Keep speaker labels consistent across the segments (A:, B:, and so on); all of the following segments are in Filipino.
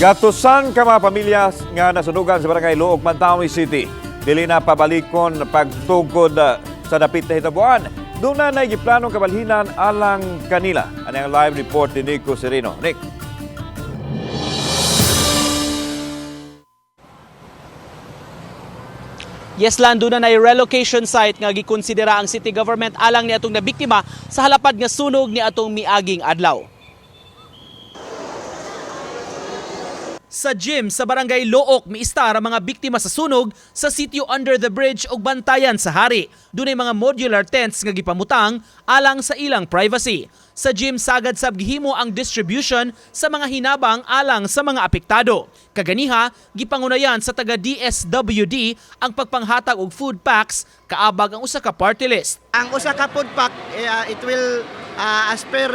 A: Gatusan ka mga pamilya nga nasunugan sa barangay Luok, Mantawi City. Dili na pabalikon pagtugod ah, sa dapit na hitabuan. Doon na naigiplanong kabalhinan alang kanila. Ano ang live report ni Nico Sereno. Nick.
B: Yes, Lando na na relocation site nga gikonsidera ang city government alang ni atong nabiktima sa halapad nga sunog ni atong miaging adlaw. Sa gym sa barangay Look, miistar ang mga biktima sa sunog sa sitio under the bridge ug bantayan sa hari. Dunay mga modular tents nga gipamutang alang sa ilang privacy. Sa gym sagad sab gihimo ang distribution sa mga hinabang alang sa mga apektado. Kaganiha, gipangunayan sa taga DSWD ang pagpanghatag og food packs kaabag ang usa ka party list.
C: Ang usa ka food pack, uh, it will, uh, as per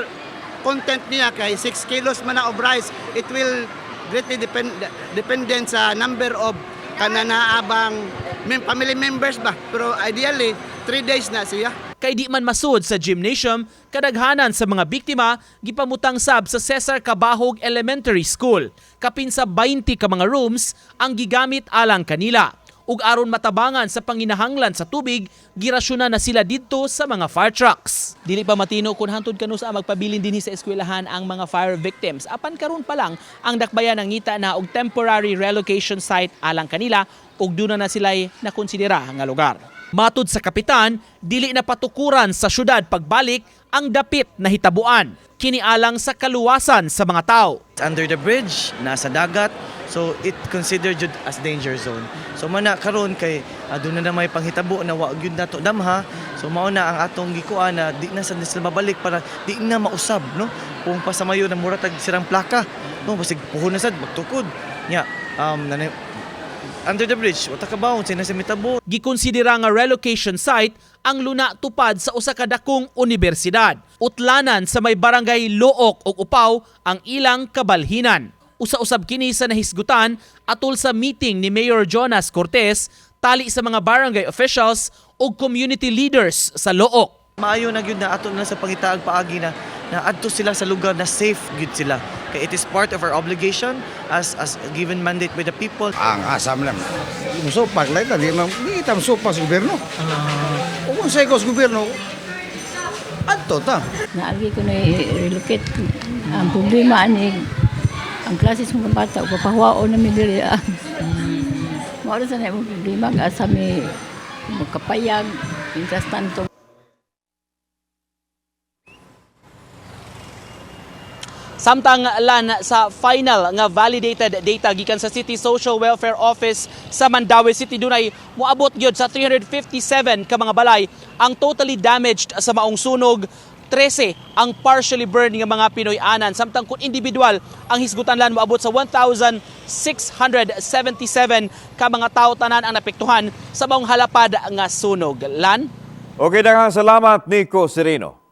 C: content niya, kay 6 kilos man na of rice, it will greatly depend, dependent sa number of kananaabang mem- family members ba. Pero ideally, 3 days na siya.
B: Kay di man masud sa gymnasium, kadaghanan sa mga biktima gipamutang sab sa Cesar Cabahog Elementary School. Kapin sa 20 ka mga rooms ang gigamit alang kanila. Ug aron matabangan sa panginahanglan sa tubig, girasyonan na sila didto sa mga fire trucks. Dili pa matino kung hantod kanu sa magpabilin dinhi sa eskwelahan ang mga fire victims. Apan karon pa lang ang dakbayan nangita na og temporary relocation site alang kanila ug duna na sila nakonsidera nga lugar. Matud sa kapitan, dili na patukuran sa syudad pagbalik ang dapit na hitabuan. Kinialang sa kaluwasan sa mga tao.
D: under the bridge, nasa dagat. So it considered jud as danger zone. So mana karon kay aduna na may panghitabo na wa gyud nato damha. So mao na ang atong gikuan na di na sa sila mabalik para di na mausab no. Kung pasamayo na mura tag sirang plaka. No basig puhon na sad magtukod. Nya um nanay under the bridge wata ka sina sa mitabo
B: Gikonsidera nga relocation site ang luna tupad sa usa ka dakong universidad. Utlanan sa may barangay Look ug Upaw ang ilang kabalhinan. Usa-usab kini sa nahisgutan atol sa meeting ni Mayor Jonas Cortez tali sa mga barangay officials ug community leaders sa Look.
D: Maayo na gyud na ato na sa pangitaag paagi na na adto sila sa lugar na safe gyud sila. Kay it is part of our obligation as as given mandate by the people.
E: ang asam lang. Musupak lang ta di man di tam supak sa gobyerno. Uh, kung sa ikos gobyerno adto ta.
F: Naagi ko na i-relocate. Ang problema ani ang klase sa mga bata o papahwao na mi diri. ah. Mao sa na imong problema nga sa mi makapayag mientras tanto
B: Samtang lan sa final nga validated data gikan sa City Social Welfare Office sa Mandawi City dunay moabot gyud sa 357 ka mga balay ang totally damaged sa maong sunog 13 ang partially burned nga mga Pinoy anan. Samtang kung individual ang hisgutan lan moabot sa 1677 ka mga tao tanan ang napektuhan sa maong halapad nga sunog. Lan?
A: Okay, daghang salamat Nico Sereno.